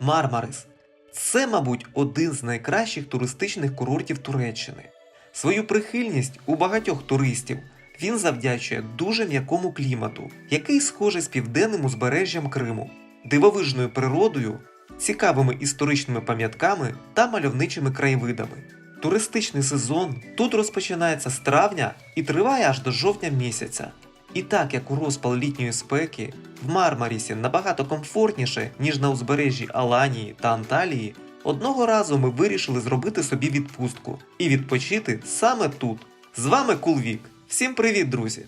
Мармарис. Це, мабуть, один з найкращих туристичних курортів Туреччини. Свою прихильність у багатьох туристів він завдячує дуже м'якому клімату, який схожий з південним узбережжям Криму, дивовижною природою, цікавими історичними пам'ятками та мальовничими краєвидами. Туристичний сезон тут розпочинається з травня і триває аж до жовтня місяця. І так як у розпал літньої спеки в Мармарісі набагато комфортніше, ніж на узбережжі Аланії та Анталії, одного разу ми вирішили зробити собі відпустку і відпочити саме тут. З вами Кулвік. Всім привіт, друзі!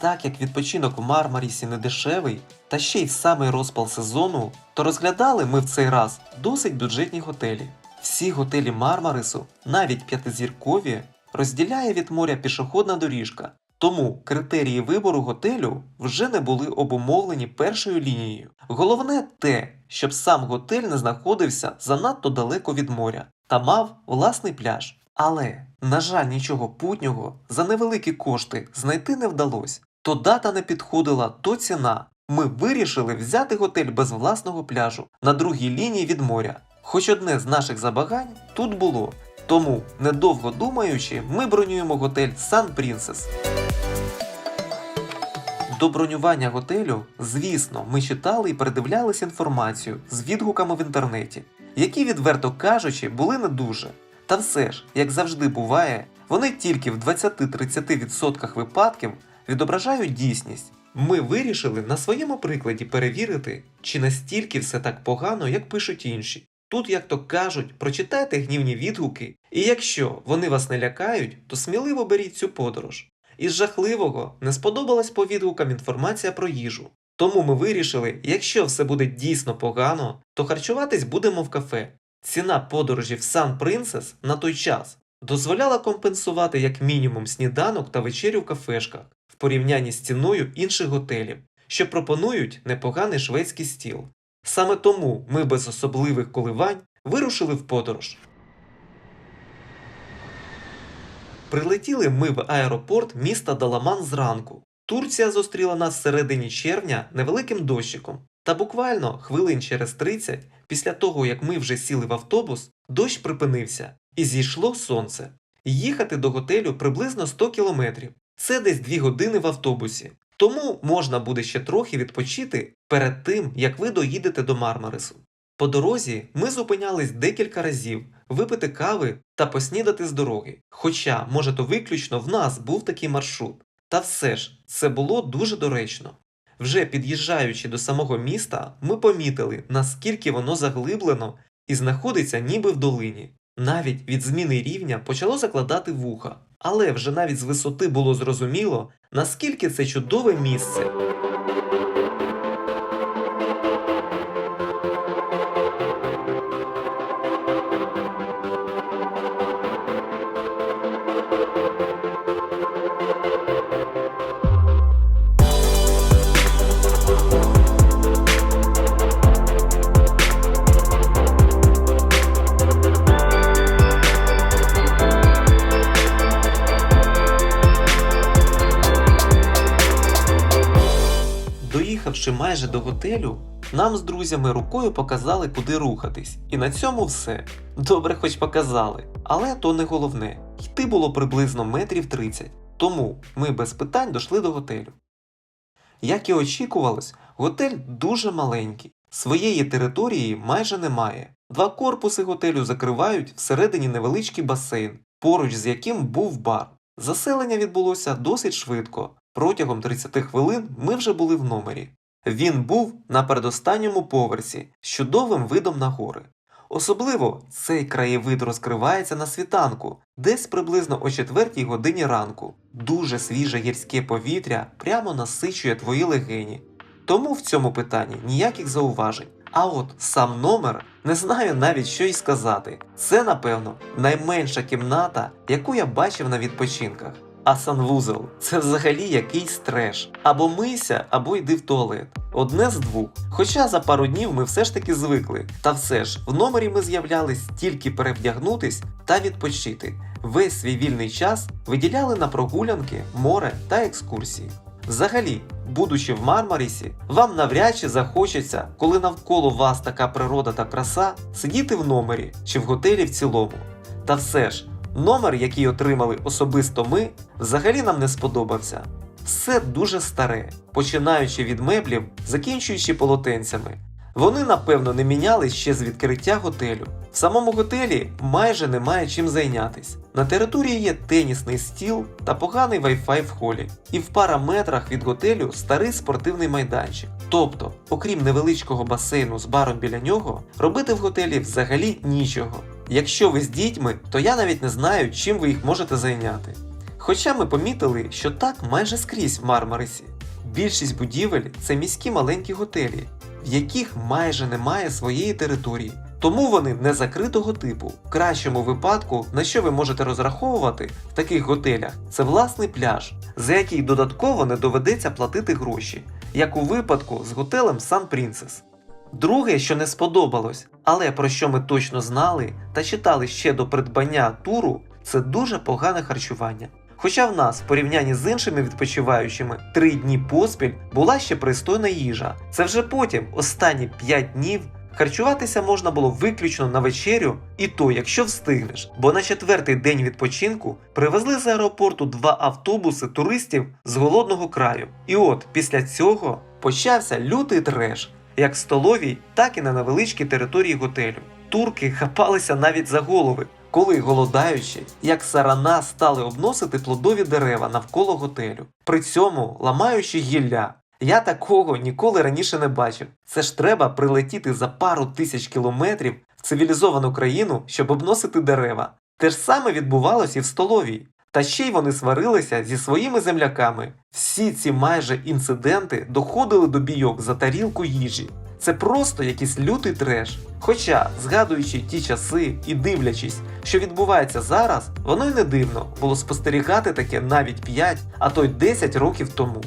Так як відпочинок в Мармарісі не дешевий, та ще й в самий розпал сезону, то розглядали ми в цей раз досить бюджетні готелі. Всі готелі Мармарису, навіть п'ятизіркові, розділяє від моря пішохідна доріжка. Тому критерії вибору готелю вже не були обумовлені першою лінією. Головне те, щоб сам готель не знаходився занадто далеко від моря та мав власний пляж. Але, на жаль, нічого путнього за невеликі кошти знайти не вдалося. То дата не підходила, то ціна. Ми вирішили взяти готель без власного пляжу на другій лінії від моря. Хоч одне з наших забагань тут було. Тому, недовго думаючи, ми бронюємо готель Сан Принцес. До бронювання готелю, звісно, ми читали і передивлялись інформацію з відгуками в інтернеті, які, відверто кажучи, були не дуже. Та все ж, як завжди буває, вони тільки в 20-30% випадків відображають дійсність. Ми вирішили на своєму прикладі перевірити, чи настільки все так погано, як пишуть інші. Тут, як то кажуть, прочитайте гнівні відгуки, і якщо вони вас не лякають, то сміливо беріть цю подорож. Із жахливого не сподобалась по відгукам інформація про їжу. Тому ми вирішили, якщо все буде дійсно погано, то харчуватись будемо в кафе. Ціна подорожі в Сан Принцес на той час дозволяла компенсувати як мінімум сніданок та вечерю в кафешках в порівнянні з ціною інших готелів, що пропонують непоганий шведський стіл. Саме тому ми без особливих коливань вирушили в подорож. Прилетіли ми в аеропорт міста Даламан зранку. Турція зустріла нас всередині червня невеликим дощиком. Та буквально хвилин через 30, після того як ми вже сіли в автобус, дощ припинився і зійшло сонце. Їхати до готелю приблизно 100 кілометрів. Це десь 2 години в автобусі. Тому можна буде ще трохи відпочити перед тим, як ви доїдете до Мармарису. По дорозі ми зупинялись декілька разів випити кави та поснідати з дороги. Хоча, може, то виключно в нас був такий маршрут. Та все ж, це було дуже доречно. Вже під'їжджаючи до самого міста, ми помітили, наскільки воно заглиблено і знаходиться ніби в долині. Навіть від зміни рівня почало закладати вуха, але вже навіть з висоти було зрозуміло, наскільки це чудове місце. Доїхавши майже до готелю, нам з друзями рукою показали, куди рухатись. І на цьому все. Добре, хоч показали. Але то не головне. Йти було приблизно метрів 30. Тому ми без питань дійшли до готелю. Як і очікувалось, готель дуже маленький. Своєї території майже немає. Два корпуси готелю закривають всередині невеличкий басейн, поруч з яким був бар. Заселення відбулося досить швидко. Протягом 30 хвилин ми вже були в номері. Він був на передостанньому поверсі з чудовим видом на гори. Особливо цей краєвид розкривається на світанку, десь приблизно о 4 годині ранку. Дуже свіже гірське повітря прямо насичує твої легені. Тому в цьому питанні ніяких зауважень. А от сам номер не знаю навіть що й сказати. Це, напевно, найменша кімната, яку я бачив на відпочинках. А санвузол це взагалі якийсь треш. Або мийся, або йди в туалет. Одне з двох. Хоча за пару днів ми все ж таки звикли. Та все ж, в номері ми з'являлись тільки перевдягнутись та відпочити. Весь свій вільний час виділяли на прогулянки, море та екскурсії. Взагалі, будучи в Мармарісі, вам навряд чи захочеться, коли навколо вас така природа та краса, сидіти в номері чи в готелі в цілому. Та все ж, номер, який отримали особисто ми, взагалі нам не сподобався. Все дуже старе, починаючи від меблів, закінчуючи полотенцями. Вони, напевно, не мінялись ще з відкриття готелю. В самому готелі майже немає чим зайнятись. На території є тенісний стіл та поганий Wi-Fi в холі. І в пара метрах від готелю старий спортивний майданчик. Тобто, окрім невеличкого басейну з баром біля нього, робити в готелі взагалі нічого. Якщо ви з дітьми, то я навіть не знаю, чим ви їх можете зайняти. Хоча ми помітили, що так майже скрізь в Мармарисі. Більшість будівель це міські маленькі готелі, в яких майже немає своєї території. Тому вони не закритого типу. В кращому випадку, на що ви можете розраховувати в таких готелях, це власний пляж, за який додатково не доведеться платити гроші, як у випадку з готелем Сан Принцес. Друге, що не сподобалось, але про що ми точно знали та читали ще до придбання туру, це дуже погане харчування. Хоча в нас в порівнянні з іншими відпочиваючими три дні поспіль була ще пристойна їжа. Це вже потім, останні 5 днів, харчуватися можна було виключно на вечерю, і то, якщо встигнеш. Бо на четвертий день відпочинку привезли з аеропорту два автобуси туристів з голодного краю. І от після цього почався лютий треш, як столовій, так і на невеличкій території готелю. Турки хапалися навіть за голови, коли голодаючи, як сарана стали обносити плодові дерева навколо готелю, при цьому ламаючи гілля. Я такого ніколи раніше не бачив. Це ж треба прилетіти за пару тисяч кілометрів в цивілізовану країну, щоб обносити дерева. Те ж саме відбувалось і в столовій. Та ще й вони сварилися зі своїми земляками. Всі ці майже інциденти доходили до бійок за тарілку їжі. Це просто якийсь лютий треш. Хоча, згадуючи ті часи і дивлячись, що відбувається зараз, воно й не дивно було спостерігати таке навіть 5, а то й 10 років тому.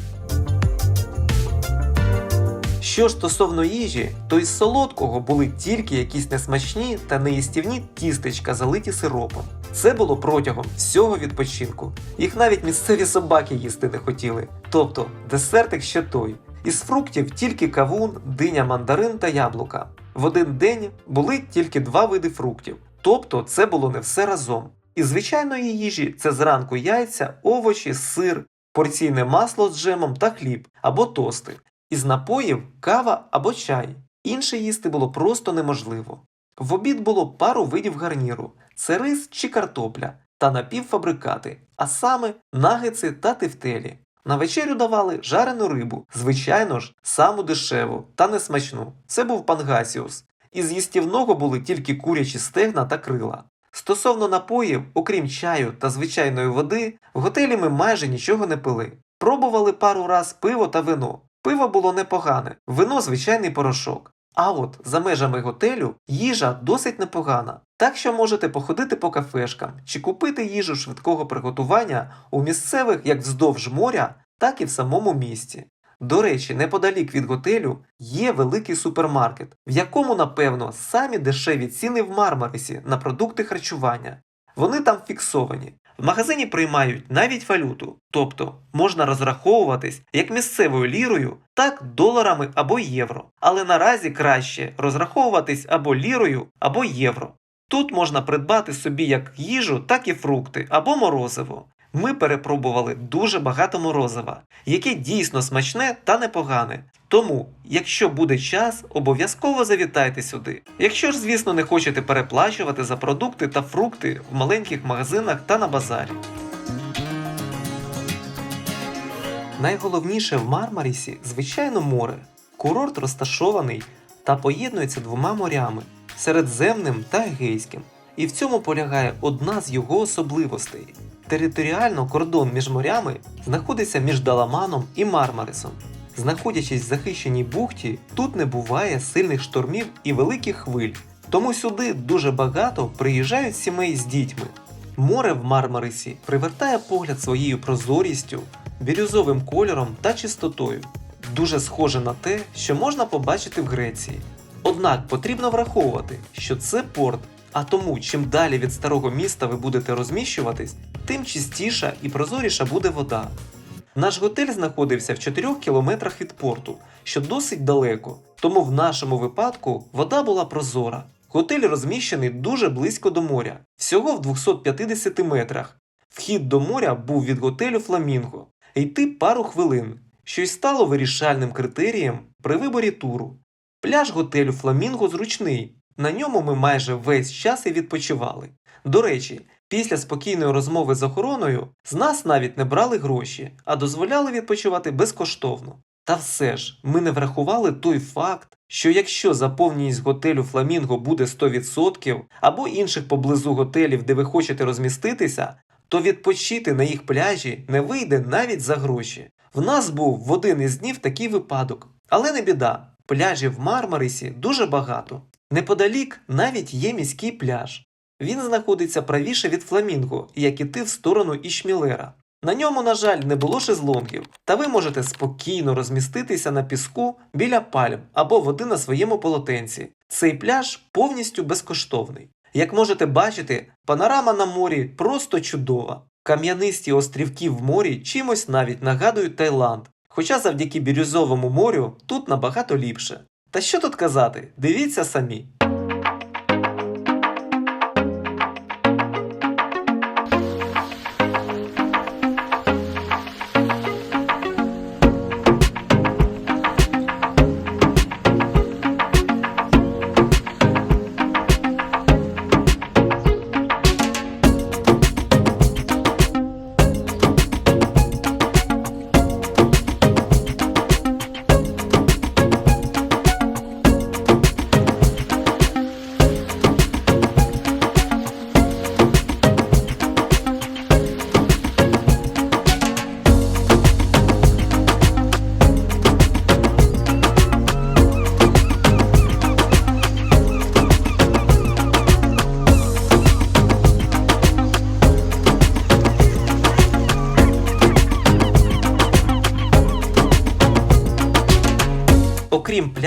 Що ж стосовно їжі, то із солодкого були тільки якісь несмачні та неїстівні тістечка, залиті сиропом. Це було протягом всього відпочинку. Їх навіть місцеві собаки їсти не хотіли. Тобто десертик ще той. Із фруктів тільки кавун, диня, мандарин та яблука. В один день були тільки два види фруктів. Тобто це було не все разом. Із звичайної їжі це зранку яйця, овочі, сир, порційне масло з джемом та хліб або тости. Із напоїв кава або чай. Інше їсти було просто неможливо. В обід було пару видів гарніру це рис чи картопля та напівфабрикати, а саме нагетси та тефтелі. На вечерю давали жарену рибу, звичайно ж, саму дешеву та несмачну. Це був пангасіус. Із їстівного були тільки курячі стегна та крила. Стосовно напоїв, окрім чаю та звичайної води, в готелі ми майже нічого не пили. Пробували пару раз пиво та вино. Пиво було непогане, вино звичайний порошок. А от за межами готелю їжа досить непогана, так що можете походити по кафешкам чи купити їжу швидкого приготування у місцевих як вздовж моря, так і в самому місті. До речі, неподалік від готелю є великий супермаркет, в якому, напевно, самі дешеві ціни в Мармарисі на продукти харчування. Вони там фіксовані. В магазині приймають навіть валюту, тобто можна розраховуватись як місцевою лірою, так доларами або євро. Але наразі краще розраховуватись або лірою, або євро. Тут можна придбати собі як їжу, так і фрукти або морозиво. Ми перепробували дуже багато морозива, яке дійсно смачне та непогане. Тому, якщо буде час, обов'язково завітайте сюди. Якщо ж, звісно, не хочете переплачувати за продукти та фрукти в маленьких магазинах та на базарі. Найголовніше в Мармарісі, звичайно, море. Курорт розташований та поєднується двома морями Середземним та Егейським. І в цьому полягає одна з його особливостей. Територіально кордон між морями знаходиться між Даламаном і Мармарисом. Знаходячись в захищеній бухті, тут не буває сильних штормів і великих хвиль, тому сюди дуже багато приїжджають сімей з дітьми. Море в Мармарисі привертає погляд своєю прозорістю, бірюзовим кольором та чистотою. Дуже схоже на те, що можна побачити в Греції. Однак потрібно враховувати, що це порт, а тому, чим далі від старого міста ви будете розміщуватись, тим чистіша і прозоріша буде вода. Наш готель знаходився в 4 кілометрах від порту, що досить далеко, тому в нашому випадку вода була прозора. Готель розміщений дуже близько до моря, всього в 250 метрах. Вхід до моря був від готелю Фламінго. Йти пару хвилин, що й стало вирішальним критерієм при виборі туру. Пляж готелю Фламінго зручний, на ньому ми майже весь час і відпочивали. До речі, після спокійної розмови з охороною з нас навіть не брали гроші, а дозволяли відпочивати безкоштовно. Та все ж, ми не врахували той факт, що якщо заповненість готелю Фламінго буде 100% або інших поблизу готелів, де ви хочете розміститися, то відпочити на їх пляжі не вийде навіть за гроші. В нас був в один із днів такий випадок, але не біда. Пляжів в Мармарисі дуже багато. Неподалік навіть є міський пляж. Він знаходиться правіше від Фламінго, як іти в сторону Ішмілера. На ньому, на жаль, не було шезлонгів, та ви можете спокійно розміститися на піску біля пальм або води на своєму полотенці. Цей пляж повністю безкоштовний. Як можете бачити, панорама на морі просто чудова. Кам'янисті острівки в морі чимось навіть нагадують Таїланд, хоча завдяки бірюзовому морю тут набагато ліпше. Та що тут казати, дивіться самі.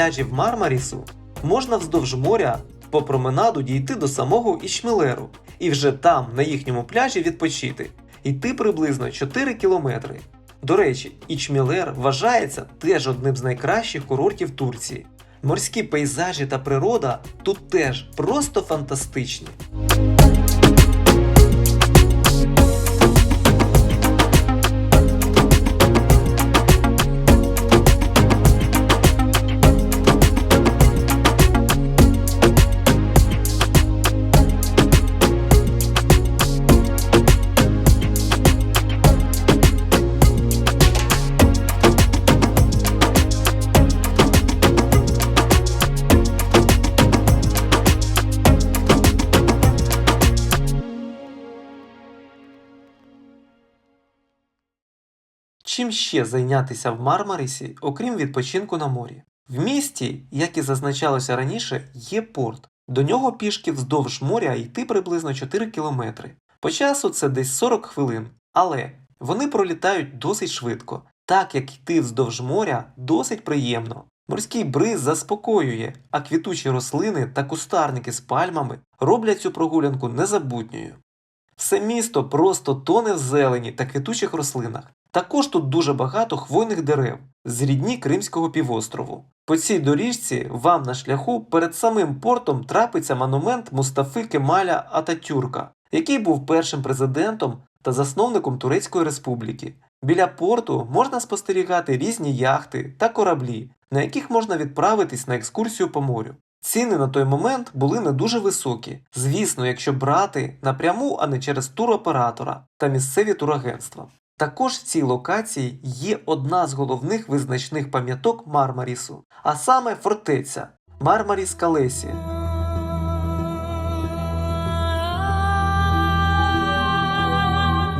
Пляжів Мармарісу, можна вздовж моря по променаду дійти до самого Ішмілеру і вже там, на їхньому пляжі, відпочити. Йти приблизно 4 кілометри. До речі, Ічмілер вважається теж одним з найкращих курортів Турції. Морські пейзажі та природа тут теж просто фантастичні. Ще зайнятися в Мармарисі, окрім відпочинку на морі? В місті, як і зазначалося раніше, є порт. До нього пішки вздовж моря йти приблизно 4 кілометри. По часу це десь 40 хвилин. Але вони пролітають досить швидко, так як йти вздовж моря досить приємно. Морський бриз заспокоює, а квітучі рослини та кустарники з пальмами роблять цю прогулянку незабутньою. Все місто просто тоне в зелені та квітучих рослинах. Також тут дуже багато хвойних дерев з рідні Кримського півострову. По цій доріжці вам на шляху перед самим портом трапиться монумент Мустафи Кемаля Ататюрка, який був першим президентом та засновником Турецької республіки. Біля порту можна спостерігати різні яхти та кораблі, на яких можна відправитись на екскурсію по морю. Ціни на той момент були не дуже високі. Звісно, якщо брати напряму, а не через туроператора та місцеві турагентства. Також в цій локації є одна з головних визначних пам'яток Мармарісу, а саме фортеця Мармаріс Калесі.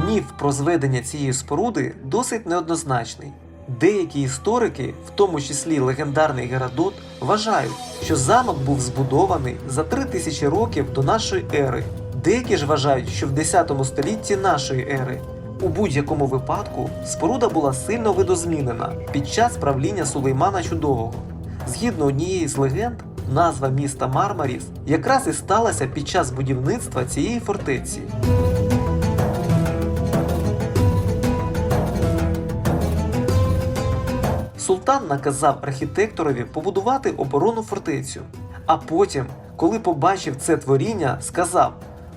Міф про зведення цієї споруди досить неоднозначний. Деякі історики, в тому числі легендарний Геродот, вважають, що замок був збудований за 3000 років до нашої ери. Деякі ж вважають, що в 10 столітті нашої ери. У будь-якому випадку споруда була сильно видозмінена під час правління Сулеймана Чудового. Згідно однієї з легенд, назва міста Мармаріс якраз і сталася під час будівництва цієї фортеці. Султан наказав архітекторові побудувати оборону фортецю, а потім, коли побачив це творіння, сказав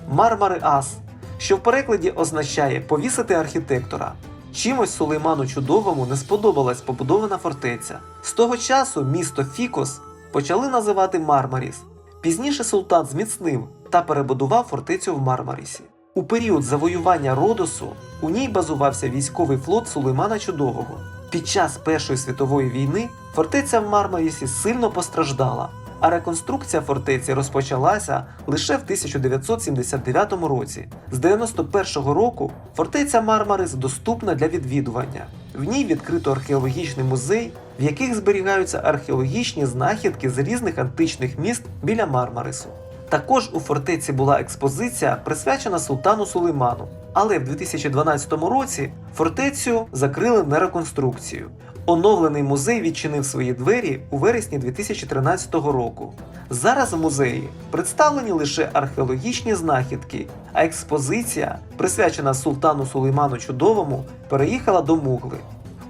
Мармари Ас, що в перекладі означає повісити архітектора. Чимось Сулейману Чудовому не сподобалась побудована фортеця. З того часу місто Фікос почали називати Мармаріс. Пізніше султан зміцнив та перебудував фортецю в Мармарісі. У період завоювання Родосу у ній базувався військовий флот Сулеймана Чудового. Під час Першої світової війни фортеця в Мармарісі сильно постраждала, а реконструкція фортеці розпочалася лише в 1979 році. З 91-го року фортеця Мармарис доступна для відвідування. В ній відкрито археологічний музей, в яких зберігаються археологічні знахідки з різних античних міст біля Мармарису. Також у фортеці була експозиція, присвячена султану Сулейману. Але в 2012 році фортецю закрили на реконструкцію. Оновлений музей відчинив свої двері у вересні 2013 року. Зараз в музеї представлені лише археологічні знахідки, а експозиція, присвячена султану Сулейману Чудовому, переїхала до Мугли.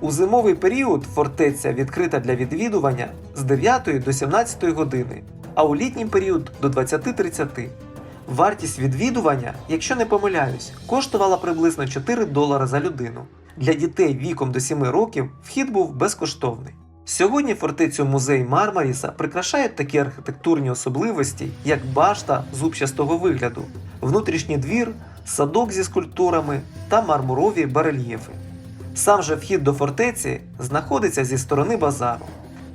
У зимовий період фортеця відкрита для відвідування з 9 до 17 години, а у літній період до 20.30. Вартість відвідування, якщо не помиляюсь, коштувала приблизно 4 долари за людину. Для дітей віком до 7 років вхід був безкоштовний. Сьогодні фортецю музей Мармаріса прикрашають такі архітектурні особливості, як башта зубчастого вигляду, внутрішній двір, садок зі скульптурами та мармурові барельєфи. Сам же вхід до фортеці знаходиться зі сторони базару.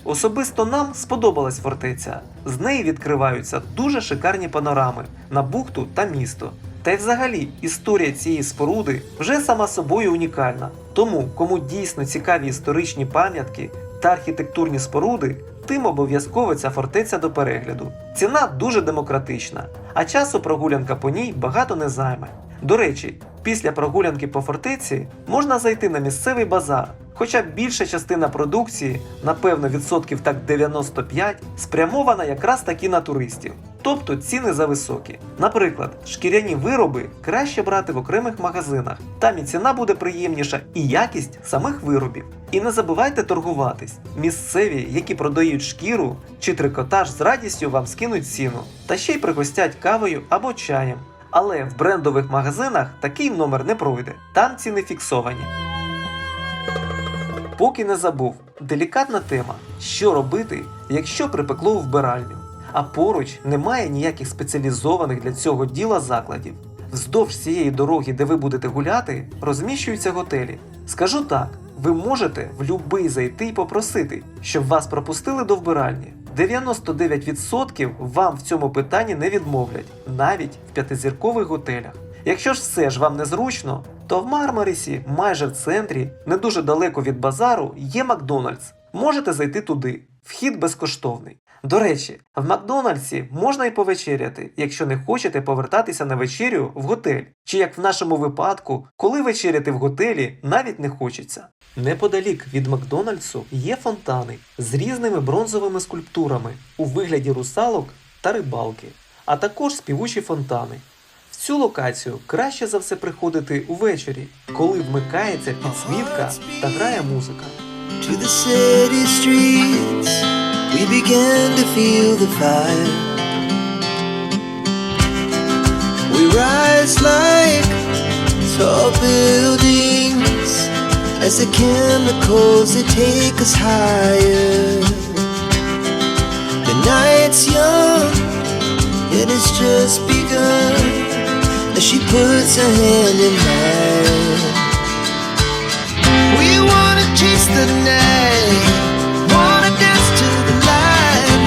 Особисто нам сподобалась фортеця. З неї відкриваються дуже шикарні панорами на бухту та місто. Та й взагалі історія цієї споруди вже сама собою унікальна. Тому, кому дійсно цікаві історичні пам'ятки та архітектурні споруди, тим обов'язково ця фортеця до перегляду. Ціна дуже демократична, а часу прогулянка по ній багато не займе. До речі, після прогулянки по фортеці можна зайти на місцевий базар, хоча більша частина продукції, напевно, відсотків так 95, спрямована якраз таки на туристів. Тобто ціни зависокі. Наприклад, шкіряні вироби краще брати в окремих магазинах. Там і ціна буде приємніша, і якість самих виробів. І не забувайте торгуватись. Місцеві, які продають шкіру чи трикотаж з радістю вам скинуть ціну, та ще й пригостять кавою або чаєм. Але в брендових магазинах такий номер не пройде, там ціни фіксовані. Поки не забув, делікатна тема: що робити, якщо припекло вбиральню, а поруч немає ніяких спеціалізованих для цього діла закладів. Вздовж цієї дороги, де ви будете гуляти, розміщуються готелі. Скажу так: ви можете в любий зайти і попросити, щоб вас пропустили до вбиральні. 99% вам в цьому питанні не відмовлять, навіть в п'ятизіркових готелях. Якщо ж все ж вам незручно, то в Мармарісі, майже в центрі, не дуже далеко від базару, є Макдональдс. Можете зайти туди. Вхід безкоштовний. До речі, в Макдональдсі можна і повечеряти, якщо не хочете повертатися на вечерю в готель, чи як в нашому випадку, коли вечеряти в готелі навіть не хочеться. Неподалік від Макдональдсу є фонтани з різними бронзовими скульптурами у вигляді русалок та рибалки, а також співучі фонтани. Цю локацію краще за все приходити увечері, коли вмикається підсвітка та грає музика. To the city streets, we began to feel the fire. We rise like tall buildings as the chemicals they take us higher. The night's young, and it's just begun as she puts her hand in mine. We wanna chase the night, wanna dance to the light,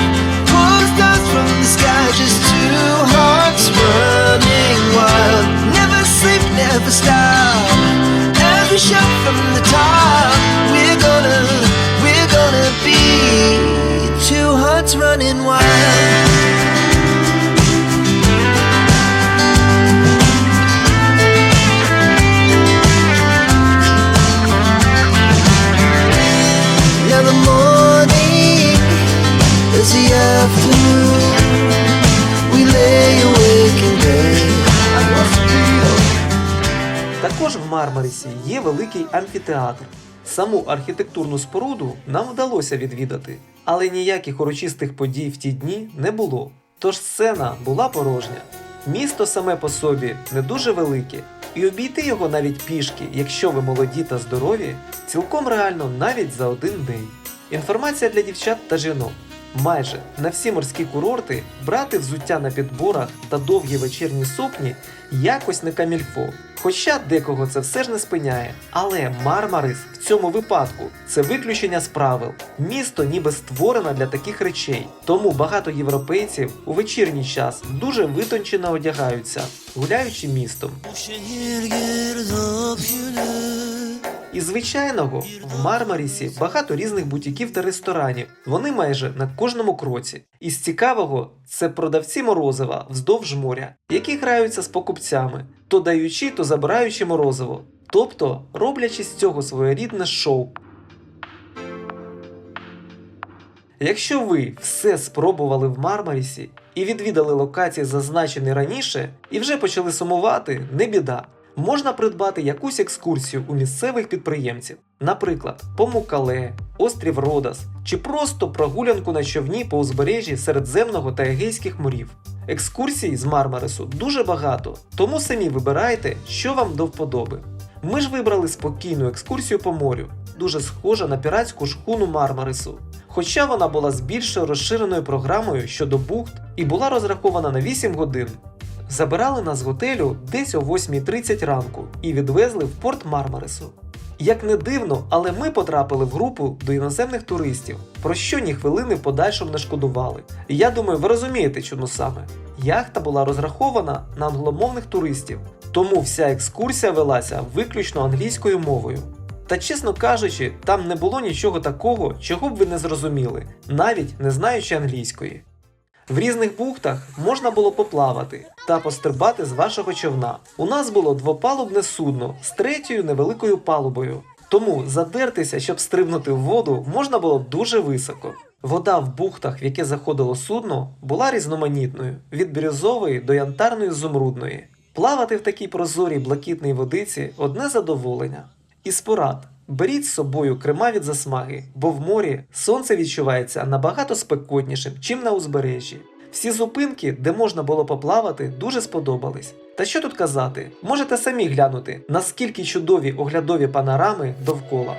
pull the stars from the sky, just two hearts running wild. Never sleep, never stop. As we shout Мармарісі є великий амфітеатр. Саму архітектурну споруду нам вдалося відвідати, але ніяких урочистих подій в ті дні не було. Тож сцена була порожня. Місто саме по собі не дуже велике, і обійти його навіть пішки, якщо ви молоді та здорові, цілком реально навіть за один день. Інформація для дівчат та жінок. Майже на всі морські курорти брати взуття на підборах та довгі вечірні сукні якось не камільфо. Хоча декого це все ж не спиняє. Але Мармарис в цьому випадку це виключення з правил. Місто ніби створено для таких речей. Тому багато європейців у вечірній час дуже витончено одягаються, гуляючи містом. Із звичайного в Мармарісі багато різних бутіків та ресторанів. Вони майже на кожному кроці. Із цікавого це продавці морозива вздовж моря, які граються з покупцями, то даючи, то забираючи морозиво, тобто роблячи з цього своєрідне шоу. Якщо ви все спробували в Мармарісі і відвідали локації, зазначені раніше, і вже почали сумувати, не біда. Можна придбати якусь екскурсію у місцевих підприємців, наприклад, по Мукале, острів Родас чи просто прогулянку на човні по узбережжі Середземного та Егейських морів. Екскурсій з Мармарису дуже багато, тому самі вибирайте, що вам до вподоби. Ми ж вибрали спокійну екскурсію по морю, дуже схожа на піратську шхуну Мармарису. Хоча вона була з більшою розширеною програмою щодо бухт і була розрахована на 8 годин. Забирали нас з готелю десь о 8.30 ранку і відвезли в порт Мармарису. Як не дивно, але ми потрапили в групу до іноземних туристів, про що ні хвилини в подальшому не шкодували. І я думаю, ви розумієте, чому саме. Яхта була розрахована на англомовних туристів, тому вся екскурсія велася виключно англійською мовою. Та чесно кажучи, там не було нічого такого, чого б ви не зрозуміли, навіть не знаючи англійської. В різних бухтах можна було поплавати та пострибати з вашого човна. У нас було двопалубне судно з третьою невеликою палубою. Тому задертися, щоб стрибнути в воду, можна було дуже високо. Вода в бухтах, в яке заходило судно, була різноманітною від бірюзової до янтарної зумрудної. Плавати в такій прозорій блакитній водиці одне задоволення. Із порад беріть з собою крема від засмаги, бо в морі сонце відчувається набагато спекотнішим, чим на узбережжі. Всі зупинки, де можна було поплавати, дуже сподобались. Та що тут казати, можете самі глянути, наскільки чудові оглядові панорами довкола.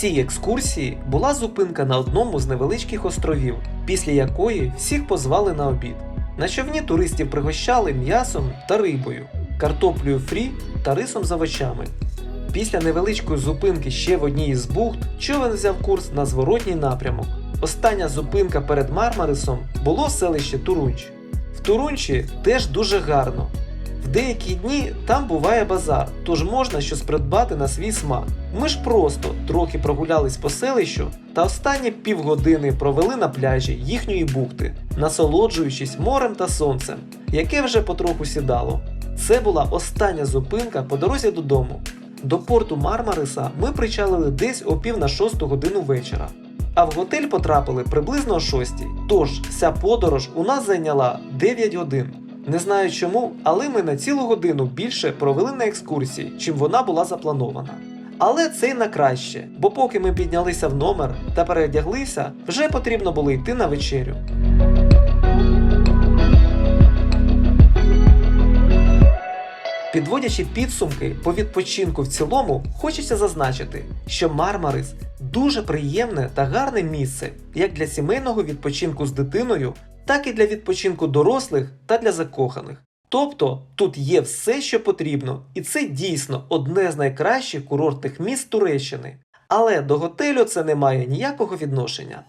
Цій екскурсії була зупинка на одному з невеличких островів, після якої всіх позвали на обід. На човні туристів пригощали м'ясом та рибою, картоплею фрі та рисом з овочами. Після невеличкої зупинки ще в одній із бухт човен взяв курс на зворотній напрямок. Остання зупинка перед Мармарисом було селище Турунч. В Турунчі теж дуже гарно. В деякі дні там буває базар, тож можна щось придбати на свій смак. Ми ж просто трохи прогулялись по селищу та останні півгодини провели на пляжі їхньої бухти, насолоджуючись морем та сонцем, яке вже потроху сідало. Це була остання зупинка по дорозі додому. До порту Мармариса ми причалили десь о пів на шосту годину вечора. А в готель потрапили приблизно о 6. Тож вся подорож у нас зайняла 9 годин. Не знаю чому, але ми на цілу годину більше провели на екскурсії, чим вона була запланована. Але це й на краще, бо поки ми піднялися в номер та переодяглися, вже потрібно було йти на вечерю. Підводячи підсумки по відпочинку в цілому, хочеться зазначити, що Мармарис дуже приємне та гарне місце як для сімейного відпочинку з дитиною, так і для відпочинку дорослих та для закоханих. Тобто тут є все, що потрібно, і це дійсно одне з найкращих курортних міст Туреччини. Але до готелю це не має ніякого відношення.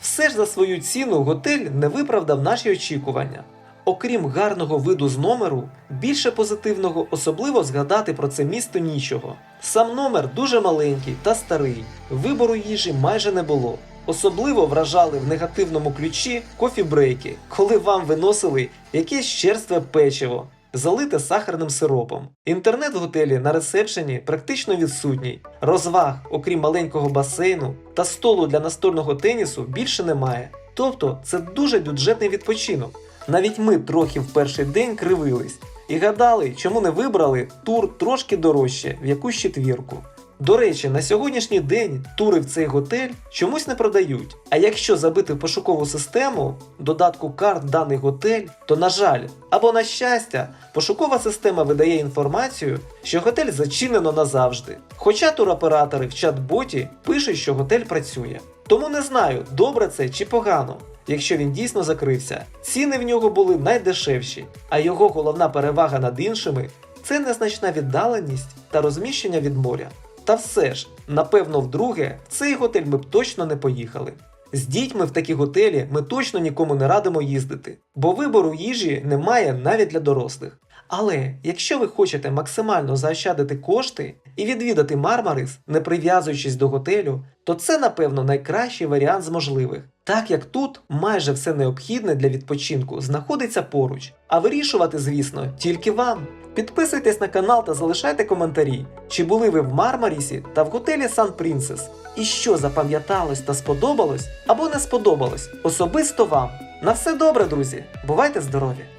Все ж за свою ціну готель не виправдав наші очікування. Окрім гарного виду з номеру, більше позитивного особливо згадати про це місто нічого. Сам номер дуже маленький та старий, вибору їжі майже не було. Особливо вражали в негативному ключі кофі-брейки, коли вам виносили якесь черстве печиво, залите сахарним сиропом. Інтернет в готелі на ресепшені практично відсутній. Розваг, окрім маленького басейну та столу для настольного тенісу, більше немає. Тобто це дуже бюджетний відпочинок. Навіть ми трохи в перший день кривились і гадали, чому не вибрали тур трошки дорожче в якусь четвірку. До речі, на сьогоднішній день тури в цей готель чомусь не продають. А якщо забити в пошукову систему додатку карт даний готель, то на жаль, або на щастя, пошукова система видає інформацію, що готель зачинено назавжди. Хоча туроператори в чат-боті пишуть, що готель працює. Тому не знаю, добре це чи погано. Якщо він дійсно закрився, ціни в нього були найдешевші, а його головна перевага над іншими це незначна віддаленість та розміщення від моря. Та все ж, напевно, вдруге, в цей готель ми б точно не поїхали. З дітьми в такі готелі ми точно нікому не радимо їздити, бо вибору їжі немає навіть для дорослих. Але якщо ви хочете максимально заощадити кошти і відвідати Мармарис, не прив'язуючись до готелю, то це, напевно, найкращий варіант з можливих, так як тут майже все необхідне для відпочинку знаходиться поруч, а вирішувати, звісно, тільки вам. Підписуйтесь на канал та залишайте коментарі, чи були ви в Мармарісі та в готелі Сан Принцес, і що запам'яталось та сподобалось або не сподобалось особисто вам. На все добре, друзі! Бувайте здорові!